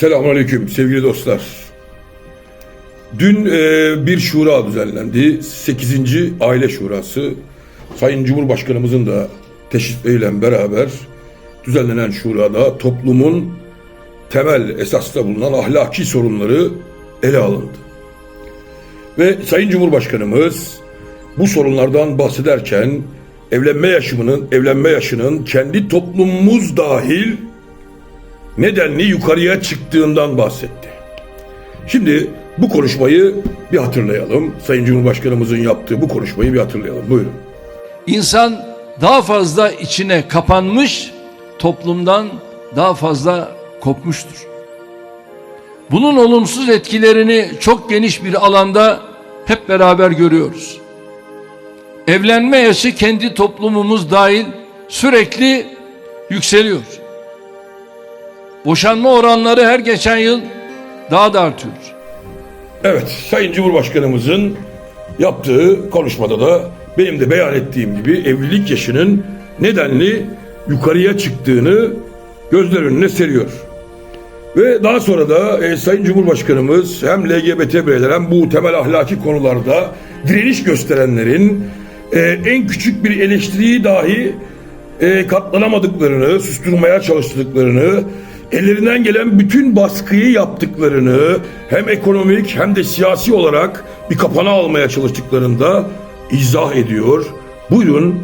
Selamünaleyküm sevgili dostlar. Dün e, bir şura düzenlendi. 8. Aile Şurası. Sayın Cumhurbaşkanımızın da teşrifleriyle beraber düzenlenen şurada toplumun temel esasda bulunan ahlaki sorunları ele alındı. Ve Sayın Cumhurbaşkanımız bu sorunlardan bahsederken evlenme yaşımının, evlenme yaşının kendi toplumumuz dahil nedenli yukarıya çıktığından bahsetti. Şimdi bu konuşmayı bir hatırlayalım. Sayın Cumhurbaşkanımızın yaptığı bu konuşmayı bir hatırlayalım. Buyurun. İnsan daha fazla içine kapanmış, toplumdan daha fazla kopmuştur. Bunun olumsuz etkilerini çok geniş bir alanda hep beraber görüyoruz. Evlenme yaşı kendi toplumumuz dahil sürekli yükseliyor. Boşanma oranları her geçen yıl daha da artıyor. Evet, Sayın Cumhurbaşkanımızın yaptığı konuşmada da benim de beyan ettiğim gibi evlilik yaşının nedenli yukarıya çıktığını gözler önüne seriyor. Ve daha sonra da e, Sayın Cumhurbaşkanımız hem LGBT bireyler hem bu temel ahlaki konularda direniş gösterenlerin e, en küçük bir eleştiriyi dahi e, katlanamadıklarını, susturmaya çalıştıklarını, ellerinden gelen bütün baskıyı yaptıklarını hem ekonomik hem de siyasi olarak bir kapana almaya çalıştıklarını da izah ediyor. Buyurun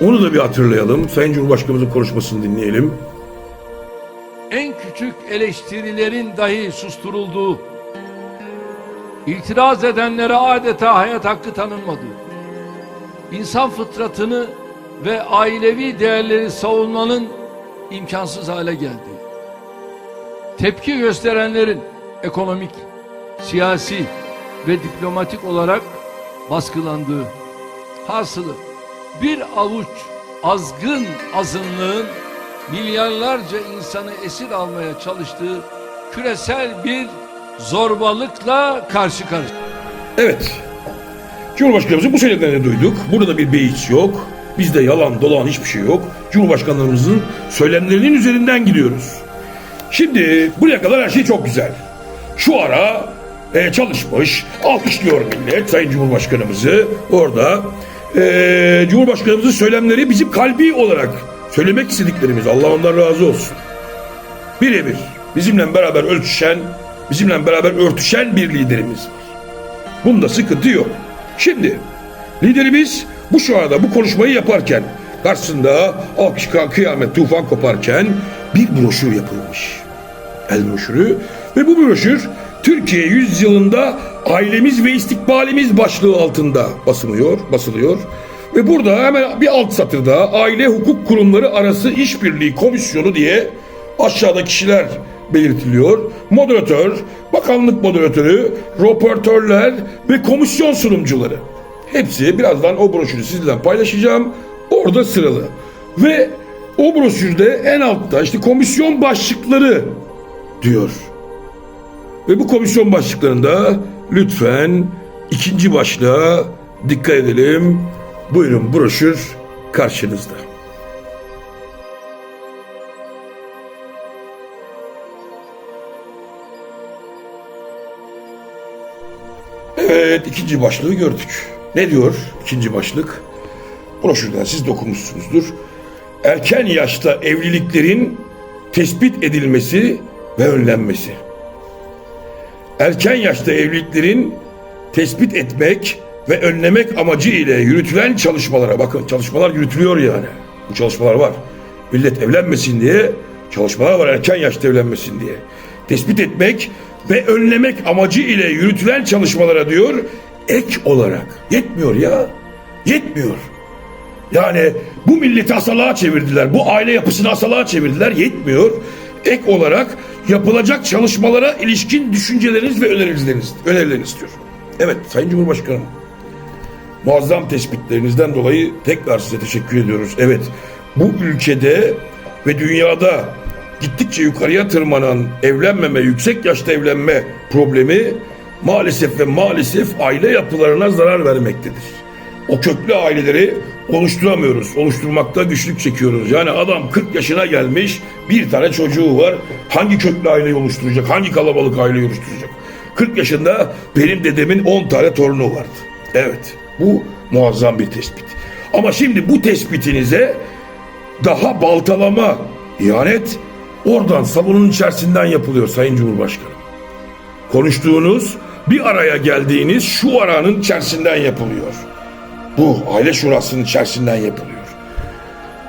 onu da bir hatırlayalım. Sayın Cumhurbaşkanımızın konuşmasını dinleyelim. en küçük eleştirilerin dahi susturulduğu, itiraz edenlere adeta hayat hakkı tanınmadığı, insan fıtratını ve ailevi değerleri savunmanın imkansız hale geldiği, tepki gösterenlerin ekonomik, siyasi ve diplomatik olarak baskılandığı, hasılı bir avuç azgın azınlığın milyarlarca insanı esir almaya çalıştığı küresel bir zorbalıkla karşı karşıya. Evet. Cumhurbaşkanımızın bu söylediklerini duyduk. Burada da bir beyiç yok. Bizde yalan dolan hiçbir şey yok. Cumhurbaşkanlarımızın söylemlerinin üzerinden gidiyoruz. Şimdi buraya kadar her şey çok güzel. Şu ara e, çalışmış, alkışlıyor millet Sayın Cumhurbaşkanımızı orada. E, Cumhurbaşkanımızın söylemleri bizim kalbi olarak söylemek istediklerimiz. Allah ondan razı olsun. Birebir bizimle beraber ölçüşen, bizimle beraber örtüşen bir liderimiz var. Bunda sıkıntı yok. Şimdi liderimiz bu şu anda bu konuşmayı yaparken karşısında alkış kıyamet tufan koparken bir broşür yapılmış. El broşürü ve bu broşür Türkiye yüzyılında ailemiz ve istikbalimiz başlığı altında basılıyor, basılıyor. Ve burada hemen bir alt satırda aile hukuk kurumları arası işbirliği komisyonu diye aşağıda kişiler belirtiliyor. Moderatör, bakanlık moderatörü, röportörler ve komisyon sunumcuları. Hepsi birazdan o broşürü sizinle paylaşacağım. Orada sıralı. Ve o broşürde en altta işte komisyon başlıkları diyor. Ve bu komisyon başlıklarında lütfen ikinci başlığa dikkat edelim. Buyurun broşür karşınızda. Evet ikinci başlığı gördük. Ne diyor ikinci başlık? Broşürden siz de. Erken yaşta evliliklerin tespit edilmesi ve önlenmesi. Erken yaşta evliliklerin tespit etmek ve önlemek amacı ile yürütülen çalışmalara bakın çalışmalar yürütülüyor yani. Bu çalışmalar var. Millet evlenmesin diye çalışmalar var erken yaşta evlenmesin diye. Tespit etmek ve önlemek amacı ile yürütülen çalışmalara diyor ek olarak. Yetmiyor ya. Yetmiyor. Yani bu milleti asalığa çevirdiler. Bu aile yapısını asalığa çevirdiler. Yetmiyor. Ek olarak yapılacak çalışmalara ilişkin düşünceleriniz ve önerileriniz, önerileriniz istiyor. Evet Sayın Cumhurbaşkanım. Muazzam tespitlerinizden dolayı tekrar size teşekkür ediyoruz. Evet bu ülkede ve dünyada gittikçe yukarıya tırmanan evlenmeme, yüksek yaşta evlenme problemi maalesef ve maalesef aile yapılarına zarar vermektedir. O köklü aileleri oluşturamıyoruz. Oluşturmakta güçlük çekiyoruz. Yani adam 40 yaşına gelmiş bir tane çocuğu var. Hangi köklü aileyi oluşturacak? Hangi kalabalık aileyi oluşturacak? 40 yaşında benim dedemin 10 tane torunu vardı. Evet bu muazzam bir tespit. Ama şimdi bu tespitinize daha baltalama, ihanet oradan salonun içerisinden yapılıyor Sayın Cumhurbaşkanım. Konuştuğunuz bir araya geldiğiniz şu aranın içerisinden yapılıyor. Bu aile şurasının içerisinden yapılıyor.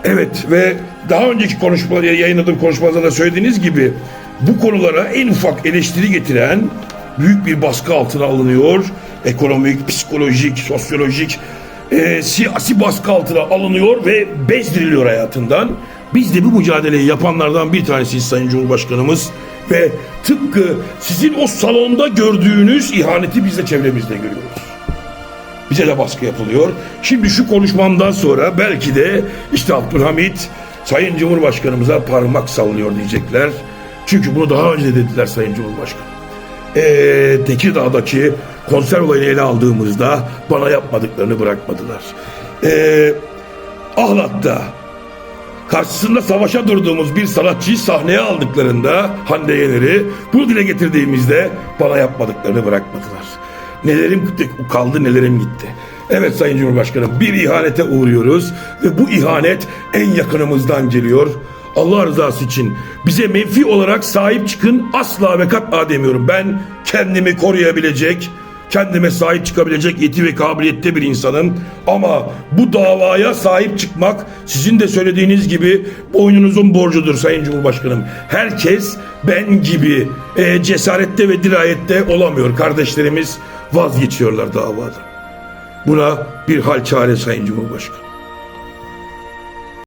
Evet ve daha önceki konuşmaları yayınladığım konuşmalarda da söylediğiniz gibi bu konulara en ufak eleştiri getiren büyük bir baskı altına alınıyor. Ekonomik, psikolojik, sosyolojik, e, siyasi baskı altına alınıyor ve bezdiriliyor hayatından. Biz de bu mücadeleyi yapanlardan bir tanesiyiz Sayın Cumhurbaşkanımız ve tıpkı sizin o salonda gördüğünüz ihaneti biz de çevremizde görüyoruz. Bize de baskı yapılıyor. Şimdi şu konuşmamdan sonra belki de işte Abdülhamit Sayın Cumhurbaşkanımıza parmak sallıyor diyecekler. Çünkü bunu daha önce de dediler Sayın Cumhurbaşkanı. Ee, Tekirdağ'daki konser olayını ele aldığımızda bana yapmadıklarını bırakmadılar. Ee, Ahlat'ta karşısında savaşa durduğumuz bir sanatçıyı sahneye aldıklarında Hande Yener'i bunu dile getirdiğimizde bana yapmadıklarını bırakmadılar. Nelerim kaldı nelerim gitti. Evet Sayın Cumhurbaşkanım bir ihanete uğruyoruz ve bu ihanet en yakınımızdan geliyor. Allah rızası için bize menfi olarak sahip çıkın asla ve kat'a demiyorum. Ben kendimi koruyabilecek, kendime sahip çıkabilecek yeti ve kabiliyette bir insanım. Ama bu davaya sahip çıkmak sizin de söylediğiniz gibi boynunuzun borcudur Sayın Cumhurbaşkanım. Herkes ben gibi e, cesarette ve dirayette olamıyor. Kardeşlerimiz vazgeçiyorlar davada. Buna bir hal çare Sayın Cumhurbaşkanım.